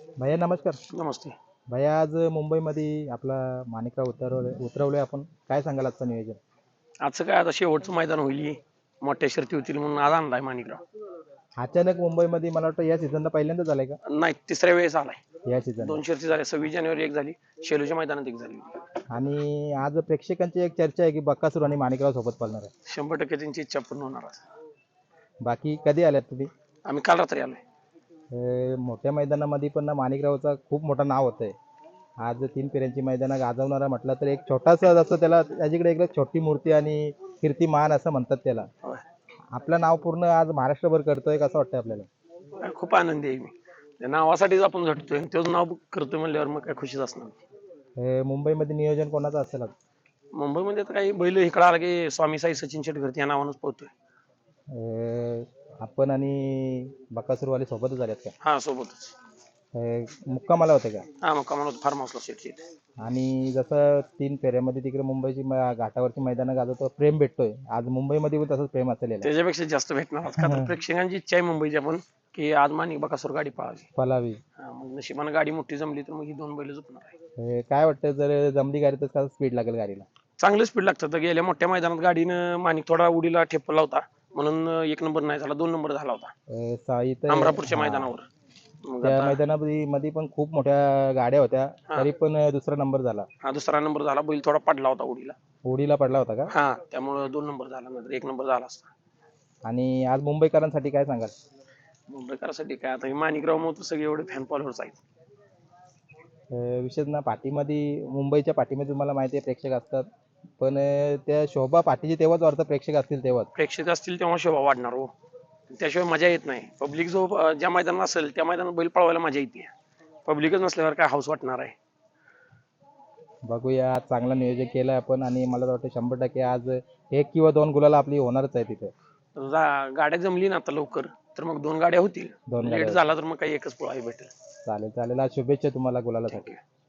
भैया नमस्कार. नमस्ते. भैया आज मुंबईमध्ये आपला माणिकराव उतरवले उतरवले आपण. काय सांगाल आजचं नियोजन? आजचं काय आता शेवटचं मैदान होईल. मोठ्या शर्ती होतील म्हणून आज आणलाय माणिकराव. अचानक मुंबईमध्ये मला वाटतं या सीझनला पहिल्यांदा झालंय का? नाही तिसऱ्या वेळेस आलाय. या सीझन दोन शर्ती झाल्या. सव्वीस जानेवारी एक झाली. शेलूच्या मैदानात एक झाली. आणि आज प्रेक्षकांची एक चर्चा आहे की बक्कासूर आणि माणिकराव सोबत पळणार आहे. शंभर टक्के त्यांची इच्छा पूर्ण होणार आज बाकी कधी आल्यात तुम्ही? आम्ही काल रात्री आलोय. अं, मोठ्या मैदानामध्ये पण ना माणिकरावचा खूप मोठं नाव होतंय. आज तीन फेऱ्यांची मैदानं गाजवणारा म्हटलं तर एक छोटासा जसं त्याला त्याच्याकडे एक छोटी मूर्ती आणि कीर्तिमान असं म्हणतात त्याला. आपलं नाव पूर्ण आज महाराष्ट्रभर करतोय कसं वाटतंय आपल्याला? खूप आनंदी आहे मी. त्या नावासाठीच आपण झटतोय तेच नाव करतोय म्हणल्यावर मग काय खुशीच असणार मुंबईमध्ये नियोजन कोणाचं असेल? मुंबईमध्ये तर काही बैल इकडं आला की स्वामी साई सचिन शेटकर या नावानंच पोहतोय. आपण आणि बकासूरवाले सोबतच आल्यात का? हा सोबतच. अं, मुक्कामाला होते का? हा मग कमाल फार्म हाऊसला शेटची आणि जसं तीन फेऱ्यामध्ये तिकडे मुंबईची म- घाटावरची मैदानं गाजवतो प्रेम भेटतोय. आज मुंबईमध्ये पण तसंच प्रेम असेल. त्याच्यापेक्षा जास्त भेटणार. का तर प्रेक्षकांची इच्छा आहे मुंबईची आपण की आज माणिक बकासूर गाडी पळावी. पलावी हा, मग नशिबानं गाडी मोठी जमली तर मग ही दोन बैल झोपणार आहे. काय वाटतं जर जमली गाडी तर स्पीड लागेल गाडीला? चांगलं स्पीड लागतं. तर गेल्या मोठ्या मैदानात गाडीनं माणिक थोडा उडीला ठेपला होता. म्हणून एक नंबर नाही झाला दोन नंबर झाला होता. अं, अमरापूरच्या हा. मैदानावर. मग त्या आता मैदानामध्ये मध्ये पण खूप मोठ्या गाड्या होत्या. तरी पण अं, दुसरा नंबर झाला. हा दुसरा नंबर झाला. बैल थोडा पडला होता उडीला. होडीला पडला होता का? हा त्यामुळं दोन नंबर झाला नंतर एक नंबर झाला असता. आणि आज मुंबईकरांसाठी काय सांगाल? मुंबईकरांसाठी काय? आता हे माणिकराव मग सगळे एवढे फॅन फॉलोअर्स आहेत. अं, विशेष ना पाठीमध्ये मुंबईच्या पाठीमध्ये तुम्हाला माहिती आहे प्रेक्षक असतात. पण अं, त्या शोभा पाठीची तेव्हाच अर्थ प्रेक्षक असतील तेव्हाच. प्रेक्षक असतील तेव्हा शोभा वाढणार हो. त्याशिवाय मजा येत नाही. पब्लिक जो अं, ज्या मैदानात असेल त्या मैदानात बैल पळवायला मजा येते. पब्लिकच नसल्यावर काय हाऊस वाटणार आहे? बघूया आज चांगलं नियोजन केलं आपण आणि मला तर वाटतं शंभर टक्के आज एक किंवा दोन गुलाला आपली होणारच आहे तिथे. गाड्या जमली ना आता लवकर तर मग दोन गाड्या होतील. दोन लेट गाड्या. झाला तर मग काही एकच पळावी भेटेल. चालेल चालेल. आज शुभेच्छा तुम्हाला गुलालासाठी. you.